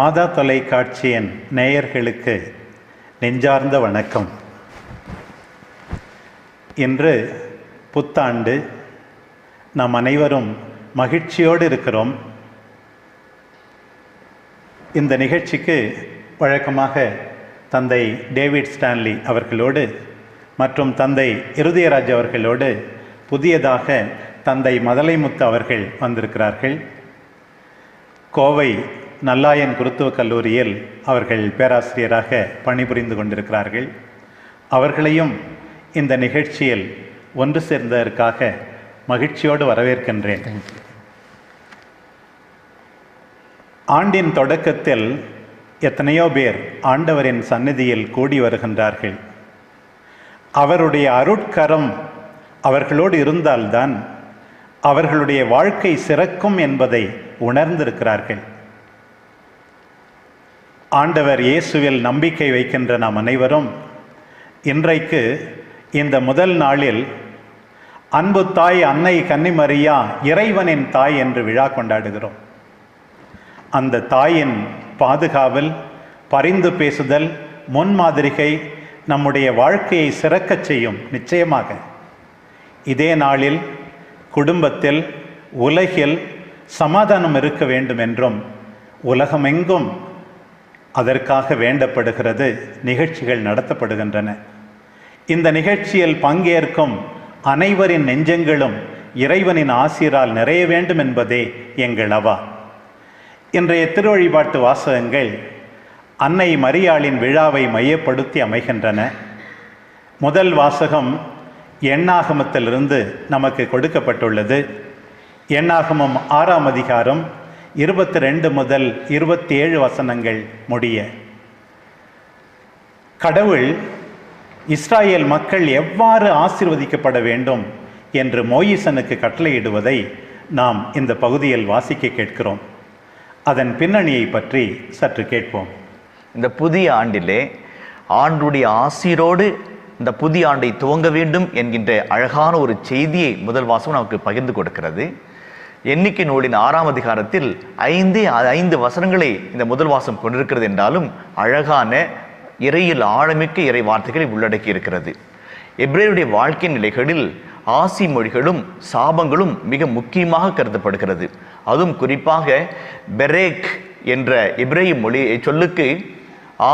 மாதா தொலைக்காட்சியின் நேயர்களுக்கு நெஞ்சார்ந்த வணக்கம். இன்று புத்தாண்டு. நாம் அனைவரும் மகிழ்ச்சியோடு இருக்கிறோம். இந்த நிகழ்ச்சிக்கு வழக்கமாக தந்தை டேவிட் ஸ்டான்லி அவர்களோடு மற்றும் தந்தை இருதயராஜ் அவர்களோடு புதியதாக தந்தை மதலைமுத்து அவர்கள் வந்திருக்கிறார்கள். கோவை நல்லாயன் குருத்துவ கல்லூரியில் அவர்கள் பேராசிரியராக பணிபுரிந்து கொண்டிருக்கிறார்கள். அவர்களையும் இந்த நிகழ்ச்சியில் ஒன்று சேர்ந்ததற்காக மகிழ்ச்சியோடு வரவேற்கின்றேன். ஆண்டின் தொடக்கத்தில் எத்தனையோ பேர் ஆண்டவரின் சந்நிதியில் கூடி வருகின்றார்கள். அவருடைய அருட்கரம் அவர்களோடு இருந்தால்தான் அவர்களுடைய வாழ்க்கை சிறக்கும் என்பதை உணர்ந்திருக்கிறார்கள். ஆண்டவர் இயேசுவில் நம்பிக்கை வைக்கின்ற நாம் அனைவரும் இன்றைக்கு இந்த முதல் நாளில் அன்பு தாய் அன்னை கன்னிமரியா இறைவனின் தாய் என்று விழா கொண்டாடுகிறோம். அந்த தாயின் பாதுகாவல் பரிந்து பேசுதல் முன்மாதிரிகை நம்முடைய வாழ்க்கையை சிறக்கச் செய்யும் நிச்சயமாக. இதே நாளில் குடும்பத்தில் உலகில் சமாதானம் இருக்க வேண்டும் என்றும் உலகமெங்கும் அதற்காக வேண்டப்படுகிறது நிகழ்ச்சிகள் நடத்தப்படுகின்றன. இந்த நிகழ்ச்சியில் பங்கேற்கும் அனைவரின் நெஞ்சங்களும் இறைவனின் ஆசிரால் நிறைய வேண்டும் என்பதே எங்கள் அவா. இன்றைய திருவழிபாட்டு வாசகங்கள் அன்னை மரியாளின் விழாவை மையப்படுத்தி அமைகின்றன. முதல் வாசகம் எண்ணாகமத்திலிருந்து நமக்கு கொடுக்கப்பட்டுள்ளது. எண்ணாகமம் ஆறாம் அதிகாரம் இருபத்தி ரெண்டு முதல் இருபத்தி ஏழு வசனங்கள் முடிய. கடவுள் இஸ்ராயேல் மக்கள் எவ்வாறு ஆசிர்வதிக்கப்பட வேண்டும்? என்று மோயிசனுக்கு கட்டளையிடுவதை நாம் இந்த பகுதியில் வாசிக்க கேட்கிறோம். அதன் பின்னணியை பற்றி சற்று கேட்போம். இந்த புதிய ஆண்டிலே ஆண்டுடைய ஆசிரோடு இந்த புதிய ஆண்டை துவங்க வேண்டும் என்கின்ற அழகான ஒரு செய்தியை முதல் வாசகம் நமக்கு பகிர்ந்து கொடுக்கிறது. எண்ணிக்கை நூலின் ஆறாம் அதிகாரத்தில் ஐந்தே ஐந்து வசனங்களை இந்த முதல் வாசம் கொண்டிருக்கிறது என்றாலும் அழகான இறையில் ஆழமிக்க இறை வார்த்தைகளை உள்ளடக்கி இருக்கிறது எப்ரேருடைய வாழ்க்கை நிலைகளில் ஆசி மொழிகளும் சாபங்களும் மிக முக்கியமாக கருதப்படுகிறது. அதுவும் குறிப்பாக பெரேக் என்ற இப்ரேய மொழி சொல்லுக்கு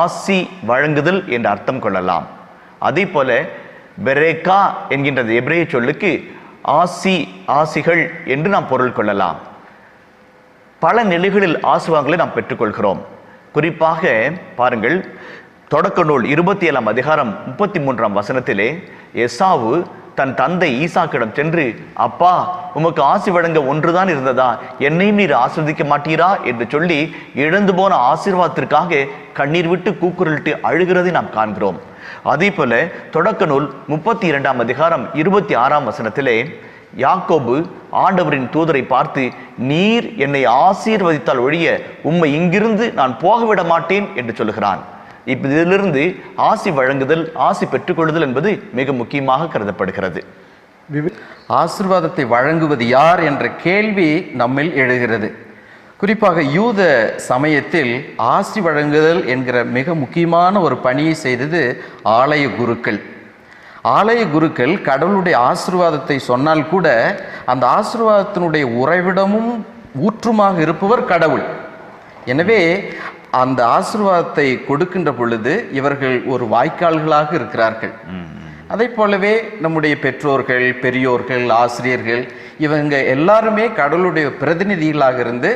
ஆசி வழங்குதல் என்று அர்த்தம் கொள்ளலாம். அதே போல பெரேக்கா என்கின்ற எப்ரேய சொல்லுக்கு ஆசி ஆசிகள் என்று நாம் பொருள் கொள்ளலாம். பல நிலைகளில் ஆசுவாங்களை நாம் பெற்றுக்கொள்கிறோம். குறிப்பாக பாருங்கள் தொடக்க நூல் இருபத்தி ஏழாம் அதிகாரம் முப்பத்தி மூன்றாம் வசனத்திலே எசாவு தன் தந்தை ஈசாக்கிடம் சென்று அப்பா உமக்கு ஆசி வழங்க ஒன்றுதான் இருந்ததா? என்னையும் நீர் ஆசிர்வதிக்க மாட்டீரா? என்று சொல்லி இழந்து போன ஆசீர்வாதத்திற்காக கண்ணீர் விட்டு கூக்குரலிட்டு அழுகிறதை நாம் காண்கிறோம். அதே போல தொடக்க நூல் முப்பத்தி இரண்டாம் அதிகாரம் இருபத்தி ஆறாம் வசனத்திலே யாக்கோபு ஆண்டவரின் தூதரை பார்த்து நீர் என்னை ஆசீர்வதித்தால் ஒழிய உம்மை இங்கிருந்து நான் போகவிட மாட்டேன் என்று சொல்லுகிறான். இப்ப இதிலிருந்து ஆசி வழங்குதல் ஆசி பெற்றுக்கொள்ளுதல் என்பது மிக முக்கியமாக கருதப்படுகிறது. ஆசிர்வாதத்தை வழங்குவது யார் என்ற கேள்வி நம்மில் எழுகிறது. குறிப்பாக யூத சமயத்தில் ஆசி வழங்குதல் என்கிற மிக முக்கியமான ஒரு பணியை செய்தது ஆலய குருக்கள். ஆலய குருக்கள் கடவுளுடைய ஆசிர்வாதத்தை சொன்னால் கூட அந்த ஆசிர்வாதத்தினுடைய உறைவிடமும் ஊற்றுமாக இருப்பவர் கடவுள். எனவே அந்த ஆசிர்வாதத்தை கொடுக்கின்ற பொழுது இவர்கள் ஒரு வாய்க்கால்களாக இருக்கிறார்கள். அதை போலவே நம்முடைய பெற்றோர்கள் பெரியோர்கள் ஆசிரியர்கள் இவங்க எல்லாருமே கடவுளுடைய பிரதிநிதிகளாக இருந்து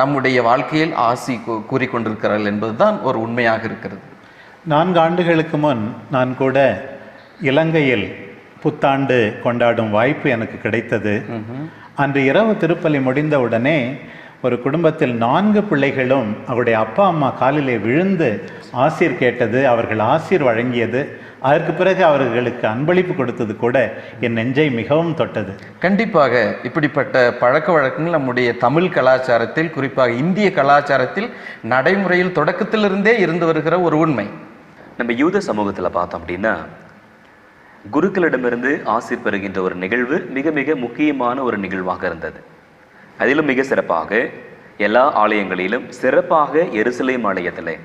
நம்முடைய வாழ்க்கையில் ஆசி கூறிக்கொண்டிருக்கிறார்கள் என்பதுதான் ஒரு உண்மையாக இருக்கிறது. நான்கு ஆண்டுகளுக்கு முன் நான் கூட இலங்கையில் புத்தாண்டு கொண்டாடும் வாய்ப்பு எனக்கு கிடைத்தது. அன்று இரவு திருப்பலி முடிந்தவுடனே ஒரு குடும்பத்தில் நான்கு பிள்ளைகளும் அவருடைய அப்பா அம்மா காலிலே விழுந்து ஆசீர் கேட்டது அவர்கள் ஆசீர் வழங்கியது. அதற்கு பிறகு அவர்களுக்கு அன்பளிப்பு கொடுத்தது கூட என் நெஞ்சை மிகவும் தொட்டது. கண்டிப்பாக இப்படிப்பட்ட பழக்க வழக்கங்கள் நம்முடைய தமிழ் கலாச்சாரத்தில் குறிப்பாக இந்திய கலாச்சாரத்தில் நடைமுறையில் தொடக்கத்திலிருந்தே இருந்து வருகிற ஒரு உண்மை. நம்ம யூத சமூகத்துல பார்த்தோம் அப்படின்னா குருக்களிடமிருந்து ஆசிர் பெறுகின்ற ஒரு நிகழ்வு மிக மிக முக்கியமான ஒரு நிகழ்வாக இருந்தது. அதிலும் மிக சிறப்பாக எல்லா ஆலயங்களிலும் சிறப்பாக எருசலேம் ஆலயத்தில்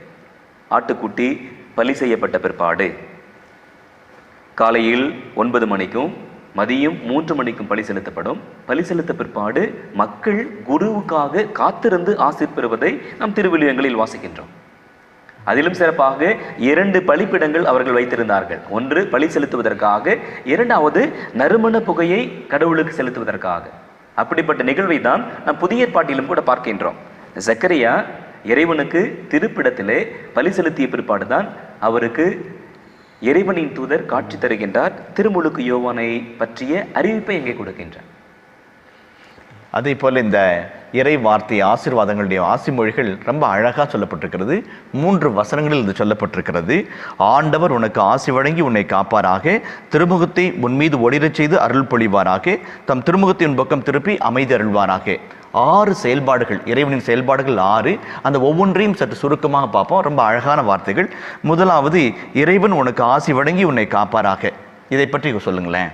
ஆட்டுக்குட்டி பலி செய்யப்பட்ட பிற்பாடு. காலையில் ஒன்பது மணிக்கும் மதியம் மூன்று மணிக்கும் பலி செலுத்தப்படும். பலி செலுத்த பிற்பாடு மக்கள் குருவுக்காக காத்திருந்து ஆசிர் பெறுவதை நாம் திருவிழியங்களில் வாசிக்கின்றோம். அதிலும் சிறப்பாக இரண்டு பலிப்பிடங்கள் அவர்கள் வைத்திருந்தார்கள். ஒன்று பலி செலுத்துவதற்காக இரண்டாவது நறுமண புகையை கடவுளுக்கு செலுத்துவதற்காக. அப்படிப்பட்ட நிகழ்வை தான் நாம் புதிய ஏற்பாட்டிலும் கூட பார்க்கின்றோம். ஜக்கரியா இறைவனுக்கு திருப்பிடத்திலே பலி செலுத்திய பிற்பாடுதான் அவருக்கு இறைவனின் தூதர் காட்சி தருகின்றார். திருமுழுக்கு யோவானை பற்றிய அறிவிப்பை எங்கே கொடுக்கின்றார். அதே போல இந்த இறை வார்த்தை ஆசீர்வாதங்களுடைய ஆசிமொழிகள் ரொம்ப அழகாக சொல்லப்பட்டிருக்கிறது. மூன்று வசனங்களில் இது சொல்லப்பட்டிருக்கிறது. ஆண்டவர் உனக்கு ஆசி வழங்கி உன்னை காப்பாராக. திருமுகத்தை உன் மீது ஒளிரச் செய்து அருள் பொழிவாராக. தம் திருமுகத்தை உன் பக்கம் திருப்பி அமைதி அருள்வாராக. ஆறு செயல்பாடுகள் இறைவனின் செயல்பாடுகள் ஆறு. அந்த ஒவ்வொன்றையும் சற்று சுருக்கமாக பார்ப்போம். ரொம்ப அழகான வார்த்தைகள். முதலாவது இறைவன் உனக்கு ஆசி வழங்கி உன்னை காப்பாராக. இதை பற்றி சொல்லுங்களேன்.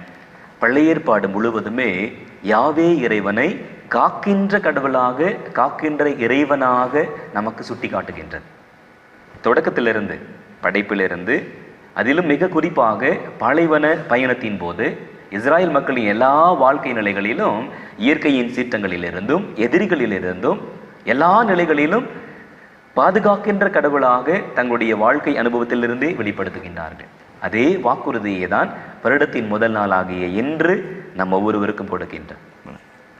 பழைய ஏற்பாடு முழுவதுமே யாவே இறைவனை காக்கின்ற கடவுளாக காக்கின்ற இறைவனாக நமக்கு சுட்டி காட்டுகின்றது தொடக்கத்திலிருந்து படைப்பிலிருந்து அதிலும் மிக குறிப்பாக பாலைவன பயணத்தின் போது இஸ்ராயல் மக்களின் எல்லா வாழ்க்கை நிலைகளிலும் இயற்கையின் சீற்றங்களிலிருந்தும் எதிரிகளிலிருந்தும் எல்லா நிலைகளிலும் பாதுகாக்கின்ற கடவுளாக தங்களுடைய வாழ்க்கை அனுபவத்திலிருந்தே வெளிப்படுத்துகின்றார்கள். அதே வாக்குறுதியை தான் வருடத்தின் முதல் நாளாகிய இன்று நம் ஒவ்வொருவருக்கும் கொடுக்கின்றார்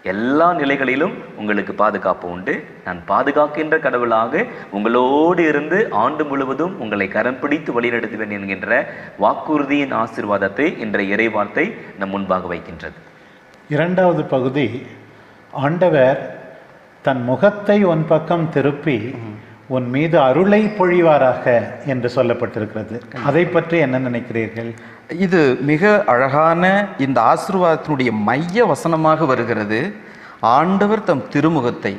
எல்லா நிலைகளிலும் உங்களுக்கு பாதுகாப்பு உண்டு. நான் பாதுகாக்கின்ற கடவுளாக உங்களோடு இருந்து ஆண்டு முழுவதும் உங்களை கரம் பிடித்து வழிநடத்துவேன் என்கின்ற வாக்குறுதியின் ஆசீர்வாதத்தை இன்றைய இறைவார்த்தை நம் முன்பாக வைக்கின்றது. இரண்டாவது பகுதி ஆண்டவர் தன் முகத்தை ஒன் பக்கம் திருப்பி உன் மீது அருளை பொழிவாராக என்று சொல்லப்பட்டிருக்கிறது. அதை பற்றி என்ன நினைக்கிறீர்கள்? இது மிக அழகான இந்த ஆசீர்வாதத்தினுடைய மைய வசனமாக வருகிறது. ஆண்டவர் தம் திருமுகத்தை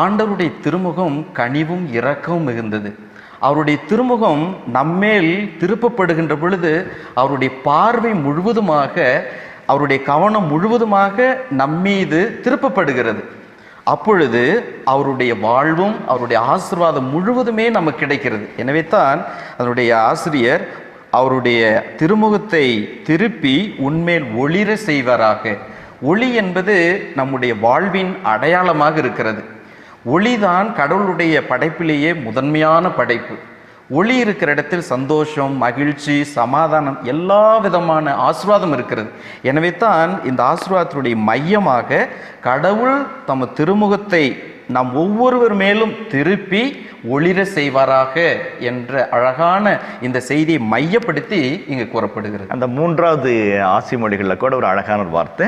ஆண்டவருடைய திருமுகம் கனிவும் இரக்கமும் மிகுந்தது. அவருடைய திருமுகம் நம்மேல் திருப்பப்படுகின்ற பொழுது அவருடைய பார்வை முழுவதுமாக அவருடைய கவனம் முழுவதுமாக நம்மீது திருப்பப்படுகிறது. அப்பொழுது அவருடைய வாழ்வும் அவருடைய ஆசீர்வாதம் முழுவதுமே நமக்கு கிடைக்கிறது. எனவே தான் அதனுடைய ஆசிரியர் அவருடைய திருமுகத்தை திருப்பி உன்மேல் ஒளிர செய்வாராக. ஒளி என்பது நம்முடைய வாழ்வின் அடையாளமாக இருக்கிறது. ஒளிதான் கடவுளுடைய படைப்பிலேயே முதன்மையான படைப்பு. ஒளி இருக்கிற இடத்தில் சந்தோஷம் மகிழ்ச்சி சமாதானம் எல்லா விதமான ஆசீர்வாதம் இருக்கிறது. எனவே தான் இந்த ஆசீர்வாதத்தினுடைய மையமாக கடவுள் தம் திருமுகத்தை நாம் ஒவ்வொருவர் மேலும் திருப்பி ஒளிர செய்வாராக என்ற அழகான இந்த செய்தியை மையப்படுத்தி இங்கு கூறப்படுகிறது. அந்த மூன்றாவது ஆசி மொழிகளில் கூட ஒரு அழகான ஒரு வார்த்தை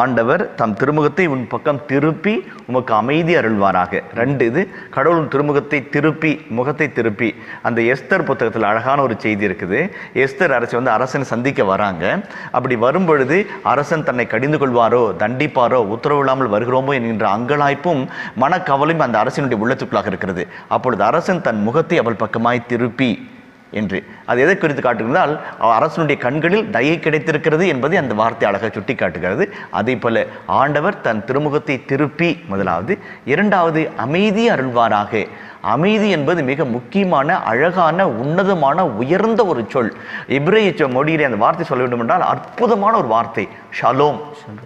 ஆண்டவர் தம் திருமுகத்தை உன் பக்கம் திருப்பி உமக்கு அமைதி அருள்வாராக. ரெண்டு இது கடவுளின் திருமுகத்தை திருப்பி முகத்தை திருப்பி. அந்த எஸ்தர் புத்தகத்தில் அழகான ஒரு செய்தி இருக்குது. எஸ்தர் அரசு வந்து அரசனை சந்திக்க வராங்க. அப்படி வரும்பொழுது அரசன் தன்னை கடிந்து கொள்வாரோ தண்டிப்பாரோ உத்தரவு இல்லாமல் வருகிறோமோ என்கின்ற அங்கலாய்ப்பும் மன கவலையும் அந்த அரசினுடைய உள்ளத்துக்குள்ளாக இருக்கிறது. அப்பொழுது அரசன் தன் முகத்தை அவள் பக்கமாய் திருப்பி என்று. அது எதை குறித்து காட்டுகிறதால் அரசனுடைய கண்களில் தயை கிடைத்திருக்கிறது என்பதை அந்த வார்த்தை அழகாக சுட்டி காட்டுகிறது அதே போல ஆண்டவர் தன் திருமுகத்தை திருப்பி முதலாவது இரண்டாவது அமைதி அருள்வாராக. அமைதி என்பது மிக முக்கியமான அழகான உன்னதமான உயர்ந்த ஒரு சொல். எப்ரேய மொழியிலே அந்த வார்த்தை சொல்ல வேண்டும் என்றால் அற்புதமான ஒரு வார்த்தை. ஷலோம்.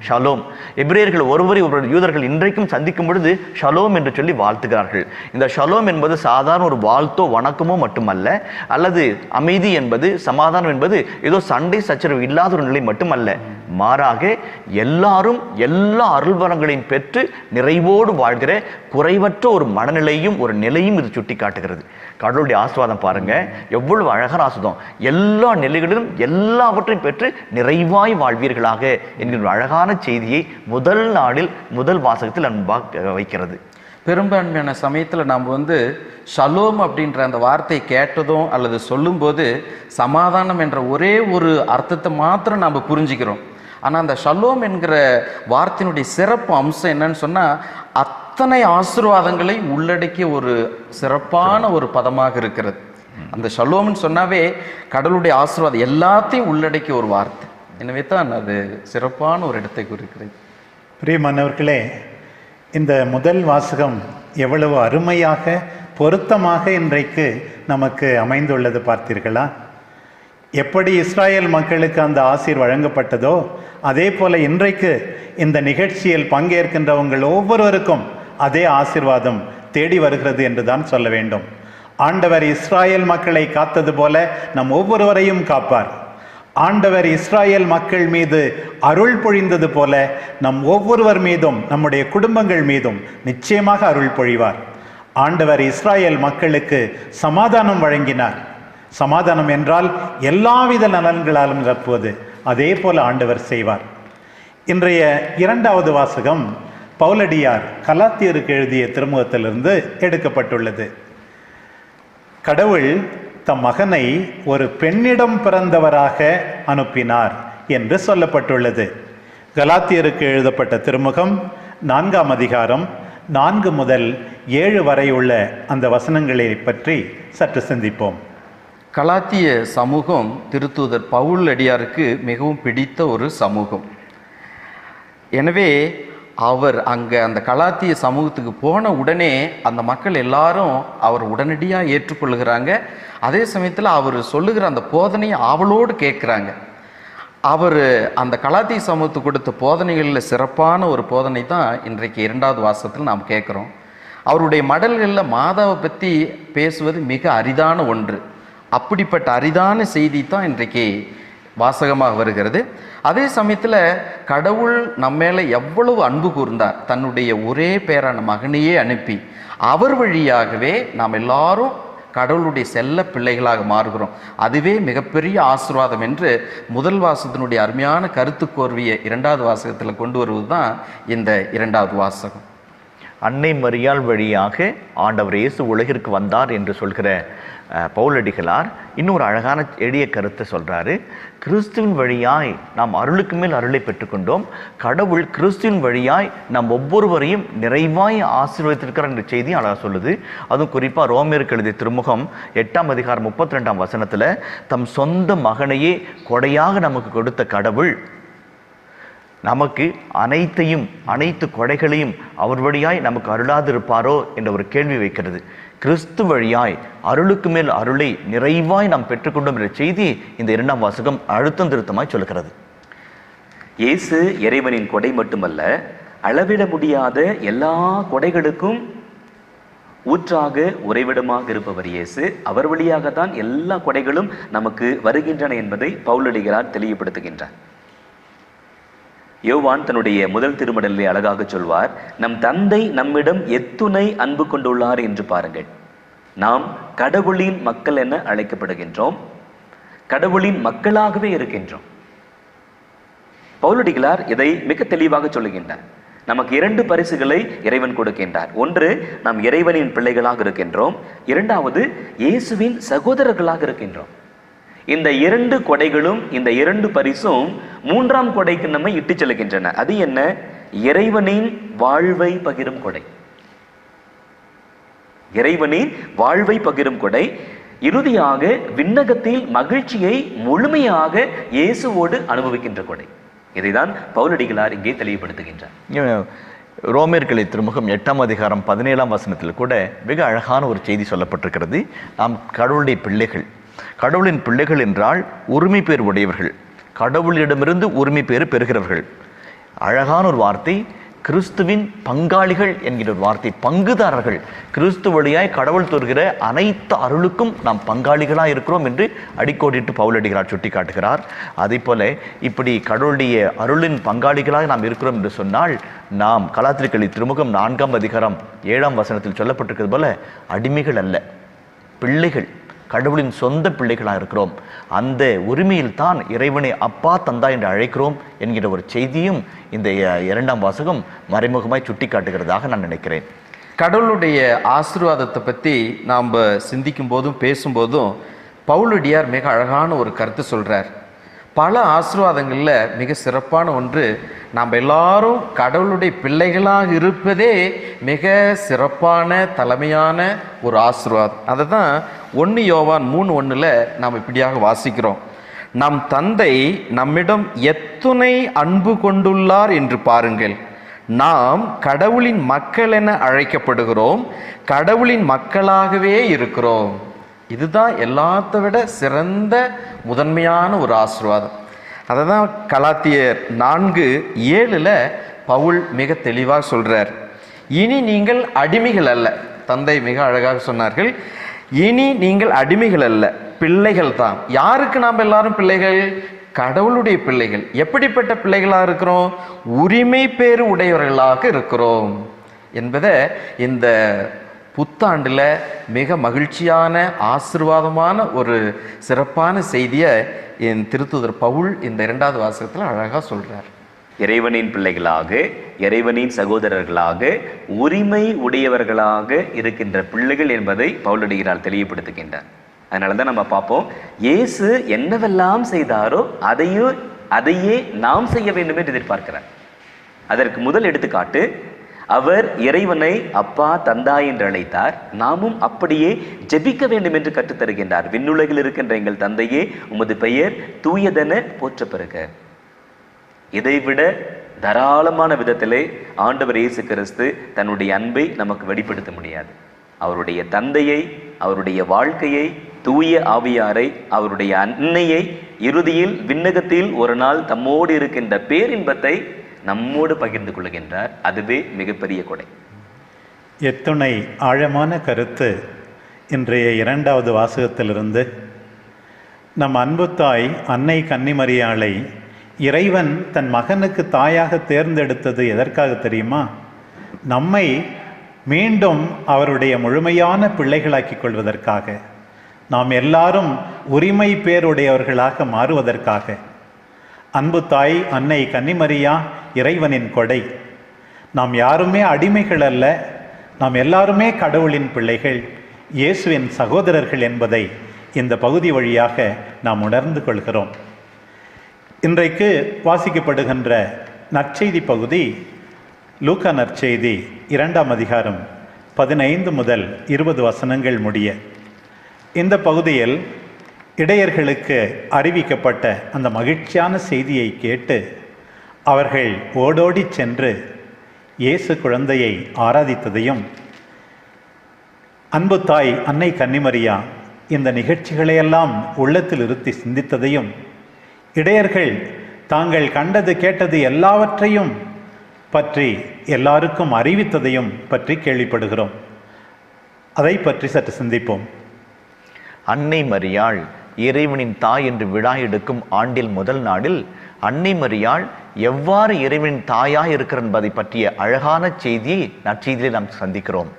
ஷலோம். எபிரேயர்கள் ஒருவரை ஒருவர் யூதர்கள் இன்றைக்கும் சந்திக்கும் பொழுது ஷலோம் என்று சொல்லி வாழ்த்துகிறார்கள். இந்த ஷலோம் என்பது சாதாரண ஒரு வாழ்த்தோ வணக்கமோ மட்டுமல்ல அல்லது அமைதி என்பது சமாதானம் என்பது ஏதோ சண்டை சச்சரவு இல்லாத ஒரு நிலை மட்டுமல்ல. மாறாக எல்லாரும் எல்லா அருள்வரங்களையும் பெற்று நிறைவோடு வாழ்கிற குறைவற்ற ஒரு மனநிலையும் ஒரு நிலையும் இது சுட்டி காட்டுகிறது. கடவுளுடைய ஆஸ்வாதம் பாருங்க. எவ்வளவு அழகான ஆசுதம் எல்லா நிலைகளிலும் எல்லாவற்றையும் பெற்று நிறைவாய் வாழ்வீர்களாக என்கிற அழகான செய்தியை முதல் நாளில் முதல் வாசகத்தில் அன்பாக வைக்கிறது. பெரும்பான்மையான சமயத்தில் நாம் வந்து ஷலோம் அப்படின்ற அந்த வார்த்தை கேட்டதும் அல்லது சொல்லும்போது சமாதானம் என்ற ஒரே ஒரு அர்த்தத்தை மாத்திரம் நாம் புரிஞ்சுக்கிறோம். ஆனால் அந்த ஷலோம் என்கிற வார்த்தையினுடைய சிறப்பு அம்சம் என்னன்னு சொன்னால் அத் அத்தனை ஆசிர்வாதங்களை உள்ளடக்கிய ஒரு சிறப்பான ஒரு பதமாக இருக்கிறது. அந்த ஷலோம்னு சொன்னாவே கடவுளுடைய ஆசீர்வாதம் எல்லாத்தையும் உள்ளடக்கிய ஒரு வார்த்தை. எனவே தான் அது சிறப்பான ஒரு இடத்தை குறிக்கிறது. பிரியமானவர்களே இந்த முதல் வாசகம் எவ்வளவு அருமையாக பொருத்தமாக இன்றைக்கு நமக்கு அமைந்துள்ளது பார்த்தீர்களா? எப்படி இஸ்ராயேல் மக்களுக்கு அந்த ஆசீர் வழங்கப்பட்டதோ அதே போல இன்றைக்கு இந்த நிகழ்ச்சியில் பங்கேற்கின்றவங்கள் ஒவ்வொருவருக்கும் அதே ஆசிர்வாதம் தேடி வருகிறது என்றுதான் சொல்ல வேண்டும். ஆண்டவர் இஸ்ராயல் மக்களை காத்தது போல நம் ஒவ்வொருவரையும் காப்பார். ஆண்டவர் இஸ்ராயல் மக்கள் மீது அருள் பொழிந்தது போல நம் ஒவ்வொருவர் மீதும் நம்முடைய குடும்பங்கள் மீதும் நிச்சயமாக அருள் பொழிவார். ஆண்டவர் இஸ்ராயேல் மக்களுக்கு சமாதானம் வழங்கினார். சமாதானம் என்றால் எல்லாவித நலன்களாலும் நிரப்புவது. அதே போல ஆண்டவர் செய்வார். இன்றைய இரண்டாவது வாசகம் பவுலடியார் கலாத்தியருக்கு எழுதிய திருமுகத்திலிருந்து எடுக்கப்பட்டுள்ளது. கடவுள் தம் மகனை ஒரு பெண்ணிடம் பிறந்தவராக அனுப்பினார் என்று சொல்லப்பட்டுள்ளது. கலாத்தியருக்கு எழுதப்பட்ட திருமுகம் நான்காம் அதிகாரம் நான்கு முதல் ஏழு வரை உள்ள அந்த வசனங்களை பற்றி சற்று சிந்திப்போம். கலாத்திய சமூகம் திருத்தூதர் பவுல் அடியாருக்கு மிகவும் பிடித்த ஒரு சமூகம். எனவே அவர் அங்கே அந்த கலாத்திய சமூகத்துக்கு போன உடனே அந்த மக்கள் எல்லாரும் அவர் உடனடியாக ஏற்றுக்கொள்கிறாங்க. அதே சமயத்தில் அவர் சொல்லுகிற அந்த போதனையை அவளோடு கேட்குறாங்க. அவர் அந்த கலாத்திய சமூகத்துக்கு கொடுத்த போதனைகளில் சிறப்பான ஒரு போதனை தான் இன்றைக்கு இரண்டாவது வாசத்தில் நாம் கேட்குறோம். அவருடைய மடல்களில் மாதாவை பற்றி பேசுவது மிக அரிதான ஒன்று. அப்படிப்பட்ட அரிதான செய்தி தான் இன்றைக்கு வாசகமாக வருகிறது. அதே சமயத்தில் கடவுள் நம்ம மேலே எவ்வளவு அன்பு கூர்ந்தார் தன்னுடைய ஒரே பேரான மகனையே அனுப்பி அவர் வழியாகவே நாம் எல்லாரும் கடவுளுடைய செல்ல பிள்ளைகளாக மாறுகிறோம். அதுவே மிகப்பெரிய ஆசீர்வாதம் என்று முதல் வாசகத்தினுடைய அருமையான கருத்துக்கோர்வியை இரண்டாவது வாசகத்தில் கொண்டு வருவது தான் இந்த இரண்டாவது வாசகம். அன்னை மரியாள் வழியாக ஆண்டவர் இயேசு உலகிற்கு வந்தார் என்று சொல்கிற பவுலடிகளார். இன்னொரு அழகான எளிய கருத்தை சொல்றாரு. கிறிஸ்துவின் வழியாய் நாம் அருளுக்கு மேல் அருளை பெற்றுக்கொண்டோம். கடவுள் கிறிஸ்துவின் வழியாய் நாம் ஒவ்வொருவரையும் நிறைவாய் ஆசீர்வதித்திருக்கிறார் என்ற செய்தி அழகாக சொல்லுது. அதுவும் குறிப்பாக ரோமியருக்கு எழுதிய திருமுகம் எட்டாம் அதிகாரம் முப்பத்தி ரெண்டாம் வசனத்துல தம் சொந்த மகனையே கொடையாக நமக்கு கொடுத்த கடவுள் நமக்கு அனைத்தையும் அனைத்து கொடைகளையும் அவர் வழியாய் நமக்கு அருளாதிருப்பாரோ என்ற ஒரு கேள்வி வைக்கிறது. கிறிஸ்து வழியாய் அருளுக்கு மேல் அருளை நிறைவாய் நாம் பெற்றுக்கொண்டோம் என்ற செய்தி இந்த இரண்டாம் வாசகம் அழுத்தம் திருத்தமாய் சொல்கிறது இயேசு இறைவனின் கொடை மட்டுமல்ல அளவிட முடியாத எல்லா கொடைகளுக்கும் ஊற்றாக உறைவிடமாக இருப்பவர் இயேசு. அவர் வழியாகத்தான் எல்லா கொடைகளும் நமக்கு வருகின்றன என்பதை பவுலடிகளார் தெளிவுபடுத்துகின்றார். யோவான் தன்னுடைய முதல் திருமடலை அழகாக சொல்வார் நம் தந்தை நம்மிடம் எத்துணை அன்பு கொண்டுள்ளார் என்று பாருங்கள். நாம் கடவுளின் மக்கள் என அழைக்கப்படுகின்றோம். கடவுளின் மக்களாகவே இருக்கின்றோம். பவுலடிகளார் இதை மிக தெளிவாக சொல்லுகின்றார் நமக்கு இரண்டு பரிசுகளை இறைவன் கொடுக்கின்றார். ஒன்று நாம் இறைவனின் பிள்ளைகளாக இருக்கின்றோம். இரண்டாவது இயேசுவின் சகோதரர்களாக இருக்கின்றோம். இந்த இரண்டு கொடைகளும் இந்த இரண்டு பரிசும் மூன்றாம் கொடைக்கு நம்மை இட்டு செல்கின்றன. அது என்ன? இறைவனின் வாழ்வை பகிரும் கொடை. இறைவனின் வாழ்வை பகிரும் கொடை. இறுதியாக விண்ணகத்தில் மகிழ்ச்சியை முழுமையாக இயேசுவோடு அனுபவிக்கின்ற கொடை. இதைதான் பவுலடிகளார் இங்கே தெளிவுபடுத்துகின்றார். ரோமியர்களை திருமுகம் எட்டாம் அதிகாரம் பதினேழாம் வசனத்தில் கூட மிக அழகான ஒரு செய்தி சொல்லப்பட்டிருக்கிறது. நாம் கடவுளுடைய பிள்ளைகள் கடவுளின் பிள்ளைகள் என்றால் உரிமை பேர் உடையவர்கள். கடவுளிடமிருந்து உரிமை பேர் பெறுகிறவர்கள். அழகான ஒரு வார்த்தை கிறிஸ்துவின் பங்காளிகள் என்கிற ஒரு வார்த்தை பங்குதாரர்கள். கிறிஸ்து வழியாய் கடவுள் தருகிற அனைத்து அருளுக்கும் நாம் பங்காளிகளாக இருக்கிறோம் என்று அடிக்கோடிட்டு பவுலடிகளார் சுட்டி காட்டுகிறார் அதே போல இப்படி கடவுளுடைய அருளின் பங்காளிகளாக நாம் இருக்கிறோம் என்று சொன்னால் நாம் கலாத்திரிக்கலி திருமுகம் நான்காம் அதிகாரம் ஏழாம் வசனத்தில் சொல்லப்பட்டிருக்கிறது போல அடிமைகள் அல்ல பிள்ளைகள். கடவுளின் சொந்த பிள்ளைகளாக இருக்கிறோம். அந்த உரிமையில் தான் இறைவனை அப்பா தந்தா என்று அழைக்கிறோம் என்கிற ஒரு செய்தியும் இந்த இரண்டாம் வாசகம் மறைமுகமாய் சுட்டி காட்டுகிறதாக நான் நினைக்கிறேன். கடவுளுடைய ஆசீர்வாதத்தை பற்றி நாம் சிந்திக்கும் போதும் பேசும்போதும் பவுலடியார் மிக அழகான ஒரு கருத்து சொல்கிறார் பல ஆசீர்வாதங்களில் மிக சிறப்பான ஒன்று நாம் எல்லாரும் கடவுளுடைய பிள்ளைகளாக இருப்பதே மிக சிறப்பான தலைமையான ஒரு ஆசீர்வாதம். அதை தான் ஒன்று யோவான் மூணு ஒன்றில் நாம் இப்படியாக வாசிக்கிறோம். நம் தந்தை நம்மிடம் எத்துணை அன்பு கொண்டுள்ளார் என்று பாருங்கள். நாம் கடவுளின் மக்கள் என அழைக்கப்படுகிறோம் கடவுளின் மக்களாகவே இருக்கிறோம். இதுதான் எல்லாத்த விட சிறந்த முதன்மையான ஒரு ஆசீர்வாதம். அதை தான் கலாத்தியர் நான்கு ஏழில் பவுல் மிக தெளிவாக சொல்கிறார் இனி நீங்கள் அடிமைகள் அல்ல. தந்தை மிக அழகாக சொன்னார்கள். இனி நீங்கள் அடிமைகள் அல்ல. பிள்ளைகள் தான் யாருக்கு நாம் எல்லாரும் பிள்ளைகள்? கடவுளுடைய பிள்ளைகள். எப்படிப்பட்ட பிள்ளைகளாக இருக்கிறோம்? உரிமை பேறு உடையவர்களாக இருக்கிறோம். என்பதை இந்த புத்தாண்டில் மிக மகிழ்ச்சியான ஆசிர்வாதமான ஒரு சிறப்பான செய்தியை என் திருத்துதர் பவுல் இந்த இரண்டாவது வாசகத்தில் அழகாக சொல்கிறார் இறைவனின் பிள்ளைகளாக இறைவனின் சகோதரர்களாக உரிமை உடையவர்களாக இருக்கின்ற பிள்ளைகள் என்பதை பவுலடிகிறார் தெளிவுபடுத்துகின்றார். அதனால தான் நம்ம பார்ப்போம் இயேசு என்னவெல்லாம் செய்தாரோ அதையும் அதையே நாம் செய்ய வேண்டும் என்று எதிர்பார்க்கிறார். அதற்கு முதல் எடுத்துக்காட்டு அவர் இறைவனை அப்பா தந்தா என்று அழைத்தார். நாமும் அப்படியே ஜெபிக்க வேண்டும் என்று கற்றுத் தருகின்றார் விண்ணுலகில் இருக்கின்ற எங்கள் தந்தையே உமது பெயர் தூயதென போற்ற பெறுக இதைவிட தாராளமான விதத்திலே ஆண்டவர் இயேசு கிறிஸ்து தன்னுடைய அன்பை நமக்கு வெளிப்படுத்த முடியாது. அவருடைய தந்தையை அவருடைய வாழ்க்கையை தூய ஆவியாரை அவருடைய அன்னையை இறுதியில் விண்ணகத்தில் ஒரு நாள் தம்மோடு இருக்கின்ற பேரின்பத்தை நம்மோடு பகிர்ந்து கொள்கின்றார் அதுவே மிகப்பெரிய கொடை. எத்துணை ஆழமான கருத்து இன்றைய இரண்டாவது வாசகத்திலிருந்து நம் அன்பு தாய் அன்னை கன்னிமரியாளை இறைவன் தன் மகனுக்கு தாயாக தேர்ந்தெடுத்தது எதற்காக தெரியுமா? நம்மை மீண்டும் அவருடைய முழுமையான பிள்ளைகளாக்கிக் கொள்வதற்காக நாம் எல்லாரும் உரிமை பேருடையவர்களாக மாறுவதற்காக அன்பு தாய் அன்னை கன்னிமரியா இறைவனின் கொடை. நாம் யாருமே அடிமைகள் அல்ல. நாம் எல்லாருமே கடவுளின் பிள்ளைகள். இயேசுவின் சகோதரர்கள் என்பதை இந்த பகுதி வழியாக நாம் உணர்ந்து கொள்கிறோம். இன்றைக்கு வாசிக்கப்படுகின்ற நற்செய்தி பகுதி லூக்கா நற்செய்தி இரண்டாம் அதிகாரம் பதினைந்து முதல் இருபது வசனங்கள் முடிய. இந்த பகுதியில் இடையர்களுக்கு அறிவிக்கப்பட்ட அந்த மகிழ்ச்சியான செய்தியை கேட்டு அவர்கள் ஓடோடி சென்று இயேசு குழந்தையை ஆராதித்ததையும் அன்பு தாய் அன்னை கன்னிமரியா இந்த நிகழ்ச்சிகளையெல்லாம் உள்ளத்தில் இருத்தி சிந்தித்ததையும் இடையர்கள் தாங்கள் கண்டது கேட்டது எல்லாவற்றையும் பற்றி எல்லாருக்கும் அறிவித்ததையும் பற்றி கேள்விப்படுகிறோம். அதை பற்றி சற்று சிந்திப்போம். அன்னை மரியாள் இறைவனின் தாய் என்று விழா எடுக்கும் ஆண்டில் முதல் நாளில் அன்னை மரியாள் எவ்வாறு இறைவனின் தாயாக இருக்கிற என்பதை பற்றிய அழகான செய்தியை நற்செய்தியிலே நாம் சந்திக்கிறோம்.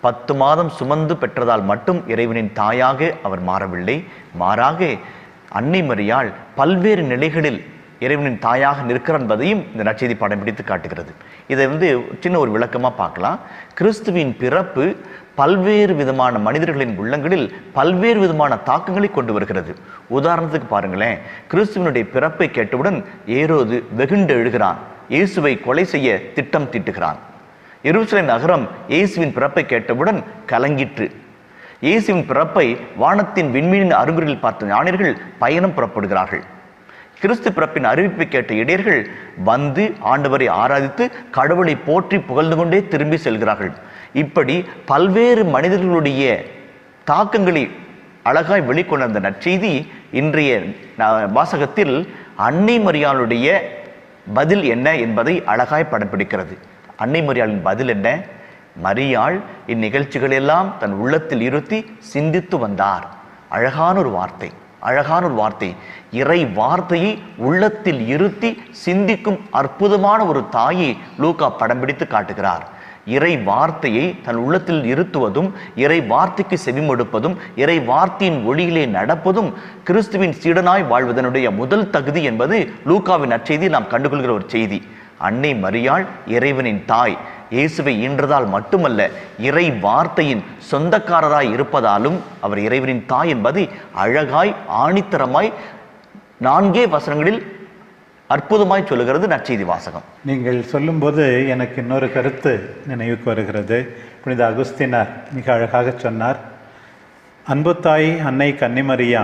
பத்து மாதம் சுமந்து பெற்றதால் மட்டும் இறைவனின் தாயாக அவர் மாறவில்லை. மாறாக அன்னை மரியாள் பல்வேறு நிலைகளில் இறைவனின் தாயாக நிற்கிறார் என்பதையும் இந்த நற்செய்தி படம் பிடித்து காட்டுகிறது. இதை வந்து சின்ன ஒரு விளக்கமா பார்க்கலாம். கிறிஸ்துவின் பிறப்பு பல்வேறு விதமான மனிதர்களின் உள்ளங்களில் பல்வேறு விதமான தாக்கங்களை கொண்டு வருகிறது. உதாரணத்துக்கு பாருங்களேன் கிறிஸ்துவனுடைய பிறப்பை கேட்டவுடன் ஏரோது வெகுண்டு எழுகிறான். இயேசுவை கொலை செய்ய திட்டம் தீட்டுகிறான். எருசலை நகரம் இயேசுவின் பிறப்பை கேட்டவுடன் கலங்கிற்று. இயேசுவின் பிறப்பை வானத்தின் விண்மீனின் அருகுறில் பார்த்த ஞானியர்கள் பயணம் புறப்படுகிறார்கள். கிறிஸ்து பிறப்பின் அறிவிப்பை கேட்ட இடையர்கள் வந்து ஆண்டவரை ஆராதித்து கடவுளை போற்றி புகழ்ந்து கொண்டே திரும்பி செல்கிறார்கள். இப்படி பல்வேறு மனிதர்களுடைய தாக்கங்களை அழகாய் வெளிக்கொண்ட அந்த நற்செய்தி இன்றைய வாசகத்தில் அன்னை மரியாளுடைய பதில் என்ன என்பதை அழகாய் படம் பிடிக்கிறது அன்னை மரியாளின் பதில் என்ன? மரியாள் இந்நிகழ்ச்சிகளெல்லாம் தன் உள்ளத்தில் இருத்தி சிந்தித்து வந்தார். அழகான ஒரு வார்த்தை அழகான ஒரு வார்த்தை. இறை வார்த்தையை உள்ளத்தில் இருத்தி சிந்திக்கும் அற்புதமான ஒரு தாயை லூகா படம் பிடித்து காட்டுகிறார். இறை வார்த்தையை தன் உள்ளத்தில் இருத்துவதும் இறை வார்த்தைக்கு செவிமடுப்பதும் இறை வார்த்தையின் ஒளியிலே நடப்பதும் கிறிஸ்துவின் சீடனாய் வாழ்வதனுடைய முதல் தகுதி என்பது லூக்காவின் நற்செய்தி நாம் கண்டுகொள்கிற ஒரு செய்தி. அன்னை மரியாள் இறைவனின் தாய். இயேசுவை ஈன்றதால் மட்டுமல்ல இறை வார்த்தையின் சொந்தக்காரராய் இருப்பதாலும் அவர் இறைவனின் தாய் என்பதை அழகாய் ஆணித்தரமாய் நான்கே வசனங்களில் அற்புதமாய் சொல்லுகிறது நற்செய்தி வாசகம். நீங்கள் சொல்லும்போது எனக்கு இன்னொரு கருத்து நினைவுக்கு வருகிறது. புனித அகுஸ்தினார் மிக அழகாக சொன்னார். அன்புத்தாய் அன்னை கன்னிமரியா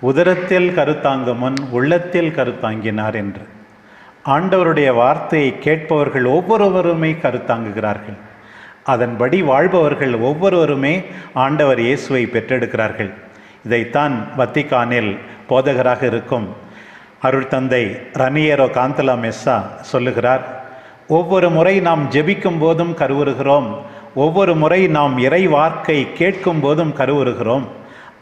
உதரத்தில் கருத்தாங்கும் முன் உள்ளத்தில் கருத்தாங்கினார் என்று. ஆண்டவருடைய வார்த்தையை கேட்பவர்கள் ஒவ்வொருவருமே கருத்தாங்குகிறார்கள். அதன்படி வாழ்பவர்கள் ஒவ்வொருவருமே ஆண்டவர் இயேசுவை பெற்றெடுக்கிறார்கள். இதைத்தான் வத்திக்கானில் போதகராக இருக்கும் அருள் தந்தை ரனியரோ காந்தலா மெஸ்ஸா சொல்லுகிறார் ஒவ்வொரு முறை நாம் ஜெபிக்கும் போதும் கருவுறுகிறோம். ஒவ்வொரு முறை நாம் இறை வார்த்தை கேட்கும் போதும் கருவுறுகிறோம்.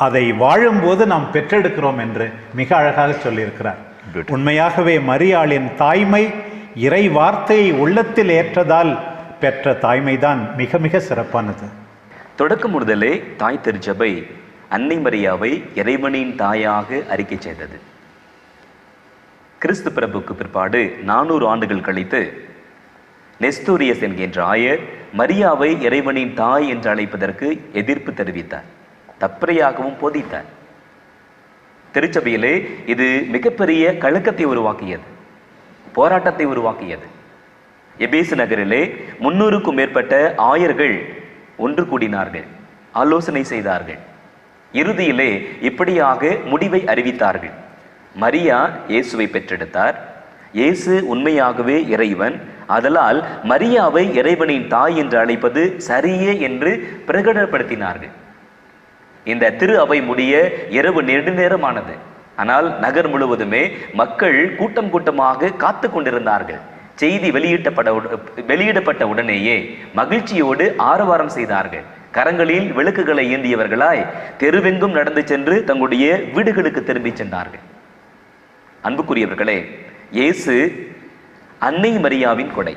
அதை வாழும்போது நாம் பெற்றெடுக்கிறோம் என்று மிக அழகாக சொல்லியிருக்கிறார். உண்மையாகவே மரியாளின் தாய்மை இறை வார்த்தையை உள்ளத்தில் ஏற்றதால் பெற்ற தாய்மைதான் மிக மிக சிறப்பானது. தொடக்கம் முதலே தாய் திருச்சபை அன்னை மரியாவை இறைவனின் தாயாக அறிக்கை செய்தது. கிறிஸ்து பிறப்புக்கு பிற்பாடு நானூறு ஆண்டுகள் கழித்து நெஸ்தூரியஸ் என்கின்ற ஆயர் மரியாவை இறைவனின் தாய் என்று அழைப்பதற்கு எதிர்ப்பு தெரிவித்தார். தப்பறையாகவும் போதித்தார். திருச்சபையிலே இது மிகப்பெரிய கலக்கத்தை உருவாக்கியது. போராட்டத்தை உருவாக்கியது. எபேசு நகரிலே முன்னூறுக்கும் மேற்பட்ட ஆயர்கள் ஒன்று கூடினார்கள். ஆலோசனை செய்தார்கள். இறுதியிலே இப்படியாக முடிவை அறிவித்தார்கள். மரியா இயேசுவை பெற்றெடுத்தார். இயேசு உண்மையாகவே இறைவன். அதலால் மரியாவை இறைவனின் தாய் என்று அழைப்பது சரியே என்று பிரகடனப்படுத்தினார்கள். இந்த திரு அவை முடிய இரவு நெடுநேரமானது ஆனால் நகர் முழுவதுமே மக்கள் கூட்டம் கூட்டமாக காத்து கொண்டிருந்தார்கள். செய்தி வெளியிட்டப்பட உட- வெளியிடப்பட்ட உடனேயே மகிழ்ச்சியோடு ஆரவாரம் செய்தார்கள். கரங்களில் விளக்குகளை ஏந்தியவர்களாய் தெருவெங்கும் நடந்து சென்று தங்களுடைய வீடுகளுக்கு திரும்பிச் சென்றார்கள். அன்புக்குரியவர்களே இயேசு அன்னை மரியாவின் கொடை.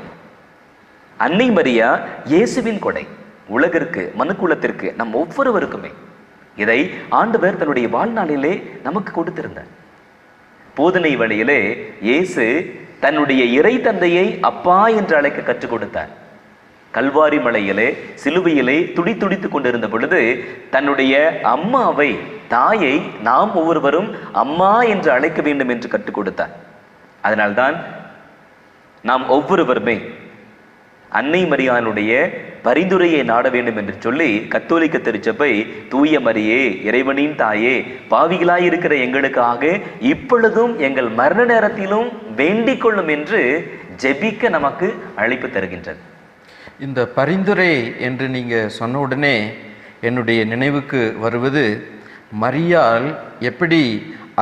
அன்னை மரியா இயேசுவின் கொடை. உலகிற்கு மனுக்குலத்திற்கு நம் ஒவ்வொருவருக்குமே. இதை ஆண்டவர் தன்னுடைய வாழ்நாளிலே நமக்கு கொடுத்திருந்தார். போதனை வழியிலே இயேசு தன்னுடைய இறை தந்தையை அப்பா என்று அழைக்க கற்றுக் கொடுத்தார். கல்வாரி மலையிலே சிலுவையிலே துடி துடித்துக் கொண்டிருந்த பொழுது தன்னுடைய அம்மாவை தாயை நாம் ஒவ்வொருவரும் அம்மா என்று அழைக்க வேண்டும் என்று கற்றுக் கொடுத்தார். அதனால்தான் நாம் ஒவ்வொருவருமே அன்னை மரியானுடைய பரிந்துரையை நாட வேண்டும் என்று சொல்லி கத்தோலிக்க திருச்சபை தூய மரியே இறைவனின் தாயே பாவிகளாயிருக்கிற எங்களுக்காக இப்பொழுதும் எங்கள் மரண நேரத்திலும் வேண்டிக் கொள்ளும் என்று ஜெபிக்க நமக்கு அழைப்பு தருகின்றது. இந்த பரிந்துரை என்று நீங்க சொன்ன உடனே என்னுடைய நினைவுக்கு வருவது மரியால் எப்படி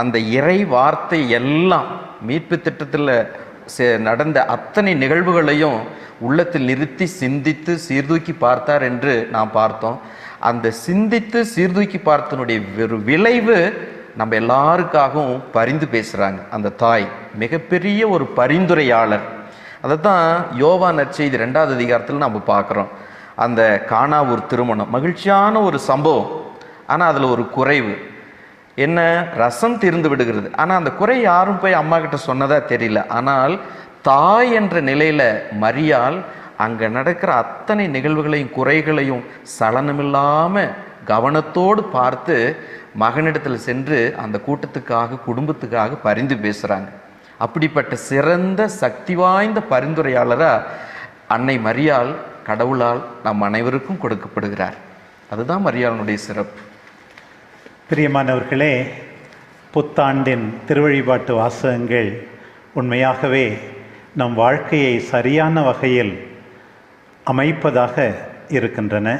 அந்த இறை வார்த்தை எல்லாம் மீட்பு திட்டத்தில் நடந்த அத்தனை நிகழ்வுகளையும் உள்ளத்தில் நிறுத்தி சிந்தித்து சீர்தூக்கி பார்த்தார் என்று நாம் பார்த்தோம். அந்த சிந்தித்து சீர்தூக்கி பார்த்தனுடைய ஒரு விளைவு நம்ம எல்லாருக்காகவும் பரிந்து பேசுகிறாங்க அந்த தாய் மிகப்பெரிய ஒரு பரிந்துரையாளர். அதை தான் யோவா நற்செய்தி ரெண்டாவது அதிகாரத்தில் நம்ம பார்க்குறோம். அந்த காணாவூர் திருமணம் மகிழ்ச்சியான ஒரு சம்பவம். ஆனால் அதில் ஒரு குறைவு. என்ன? ரசம் தீர்ந்து விடுகிறது. ஆனால் அந்த குறை யாரும் போய் அம்மா கிட்ட சொன்னதா தெரியல. ஆனால் தாய் என்ற நிலையில் மரியால் அங்கே நடக்கிற அத்தனை நிகழ்வுகளையும் குறைகளையும் சலனமில்லாமல் கவனத்தோடு பார்த்து மகனிடத்தில் சென்று அந்த கூட்டத்துக்காக குடும்பத்துக்காக பரிந்து பேசுகிறாங்க அப்படிப்பட்ட சிறந்த சக்தி வாய்ந்த பரிந்துரையாளராக அன்னை மரியால் கடவுளால் நம் அனைவருக்கும் கொடுக்கப்படுகிறார். அதுதான் மரியாளனுடைய சிறப்பு. பிரியமானவர்களே புத்தாண்டின் திருவழிபாட்டு வாசகங்கள் உண்மையாகவே நம் வாழ்க்கையை சரியான வகையில் அமைப்பதாக இருக்கின்றன.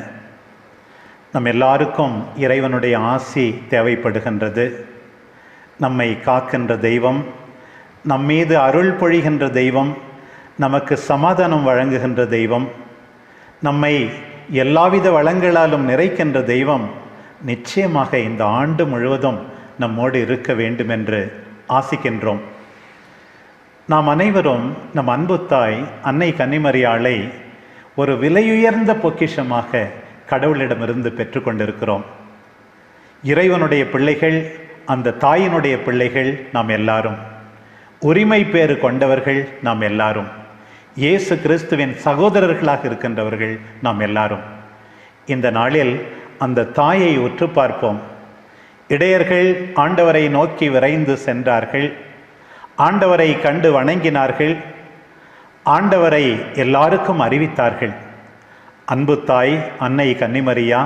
நம் எல்லாருக்கும் இறைவனுடைய ஆசி தேவைப்படுகின்றது. நம்மை காக்கின்ற தெய்வம் நம்மீது அருள் பொழிகின்ற தெய்வம் நமக்கு சமாதானம் வழங்குகின்ற தெய்வம் நம்மை எல்லாவித வளங்களாலும் நிறைக்கின்ற தெய்வம் நிச்சயமாக இந்த ஆண்டு முழுவதும் நம்மோடு இருக்க வேண்டும் என்று ஆசிக்கின்றோம். நாம் அனைவரும் நம் அன்பு தாய் அன்னை கன்னிமரியாளை ஒரு விலையுயர்ந்த பொக்கிஷமாக கடவுளிடமிருந்து பெற்றுக்கொண்டிருக்கிறோம் இறைவனுடைய பிள்ளைகள் அந்த தாயினுடைய பிள்ளைகள் நாம் எல்லாரும். உரிமை பேறு கொண்டவர்கள் நாம் எல்லாரும். இயேசு கிறிஸ்துவின் சகோதரர்களாக இருக்கின்றவர்கள் நாம் எல்லாரும். இந்த நாளில் அந்த தாயை உற்று பார்ப்போம். இடையர்கள் ஆண்டவரை நோக்கி விரைந்து சென்றார்கள். ஆண்டவரை கண்டு வணங்கினார்கள். ஆண்டவரை எல்லாருக்கும் அறிவித்தார்கள். அன்பு தாய் அன்னை கன்னிமரியா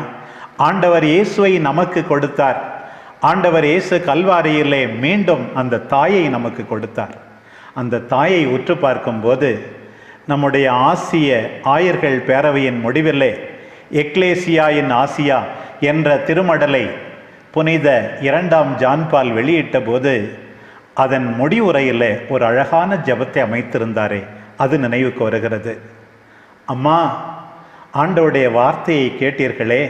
ஆண்டவர் இயேசுவை நமக்கு கொடுத்தார். ஆண்டவர் இயேசு கல்வாரியிலே மீண்டும் அந்த தாயை நமக்கு கொடுத்தார். அந்த தாயை உற்று பார்க்கும்போது நம்முடைய ஆசிய ஆயர்கள் பேரவையின் முடிவிலே எக்லேசியா இன் ஆசியா என்ற திருமடலை புனித இரண்டாம் ஜான்பால் வெளியிட்ட போது அதன் முடிவுரையில் ஒரு அழகான ஜெபத்தை அமைத்திருந்தாரே அது நினைவுக்கு வருகிறது. அம்மா ஆண்டோடைய வார்த்தையை கேட்டீர்களே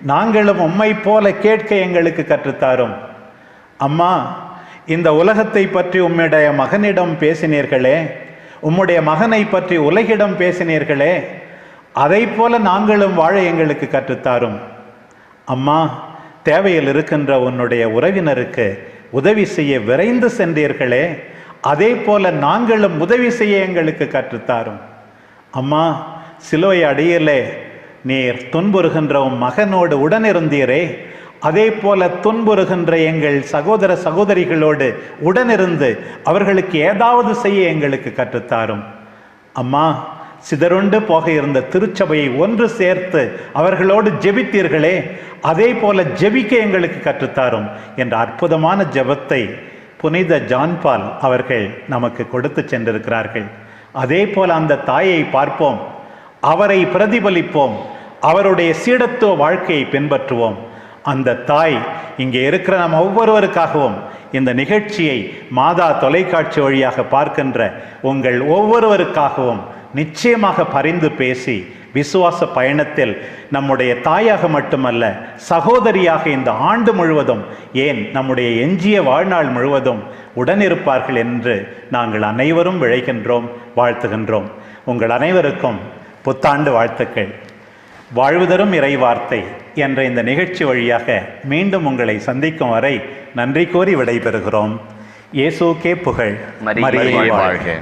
நாங்களும் உம்மை போல கேட்க எங்களுக்கு கற்றுத்தாரும். அம்மா இந்த உலகத்தை பற்றி உம்முடைய மகனிடம் பேசினீர்களே உம்முடைய மகனை பற்றி உலகிடம் பேசினீர்களே அதை போல நாங்களும் வாழ எங்களுக்கு கற்றுத்தாரும். அம்மா தேவையில் இருக்கின்ற உன்னுடைய உறவினருக்கு உதவி செய்ய விரைந்து சென்றீர்களே அதே போல நாங்களும் உதவி செய்ய எங்களுக்கு கற்றுத்தாரும். அம்மா சிலுவை அடியிலே நீர் துன்புறுகின்ற உன் மகனோடு உடனிருந்தீரே அதே போல துன்புறுகின்ற எங்கள் சகோதர சகோதரிகளோடு உடனிருந்து அவர்களுக்கு ஏதாவது செய்ய எங்களுக்கு கற்றுத்தாரும். அம்மா சிதறுண்டு போக இருந்த திருச்சபையை ஒன்று சேர்த்து அவர்களோடு ஜெபித்தீர்களே அதே போல ஜெபிக்க எங்களுக்கு கற்றுத்தாரும் என்ற அற்புதமான ஜெபத்தை புனித ஜான்பால் அவர்கள் நமக்கு கொடுத்து சென்றிருக்கிறார்கள். அதே போல அந்த தாயை பார்ப்போம் அவரை பிரதிபலிப்போம் அவருடைய சீடத்துவ வாழ்க்கையை பின்பற்றுவோம். அந்த தாய் இங்கே இருக்கிற நாம் ஒவ்வொருவருக்காகவும் இந்த நிகழ்ச்சியை மாதா தொலைக்காட்சி வழியாக பார்க்கின்ற உங்கள் ஒவ்வொருவருக்காகவும் நிச்சயமாக பரிந்து பேசி விசுவாச பயணத்தில் நம்முடைய தாயாக மட்டுமல்ல சகோதரியாக இந்த ஆண்டு முழுவதும் ஏன் நம்முடைய எஞ்சிய வாழ்நாள் முழுவதும் உடனிருப்பார்கள் என்று நாங்கள் அனைவரும் விழைகின்றோம் வாழ்த்துகின்றோம். உங்கள் அனைவருக்கும் புத்தாண்டு வாழ்த்துக்கள். வாழ்வுதரும் இறைவார்த்தை என்ற இந்த நிகழ்ச்சி வழியாக மீண்டும் உங்களை சந்திக்கும் வரை நன்றி கூறி விடைபெறுகிறோம். இயேசுக்கே புகழ். மரி- மரியே மரியே வாழ்க. வாழ்க.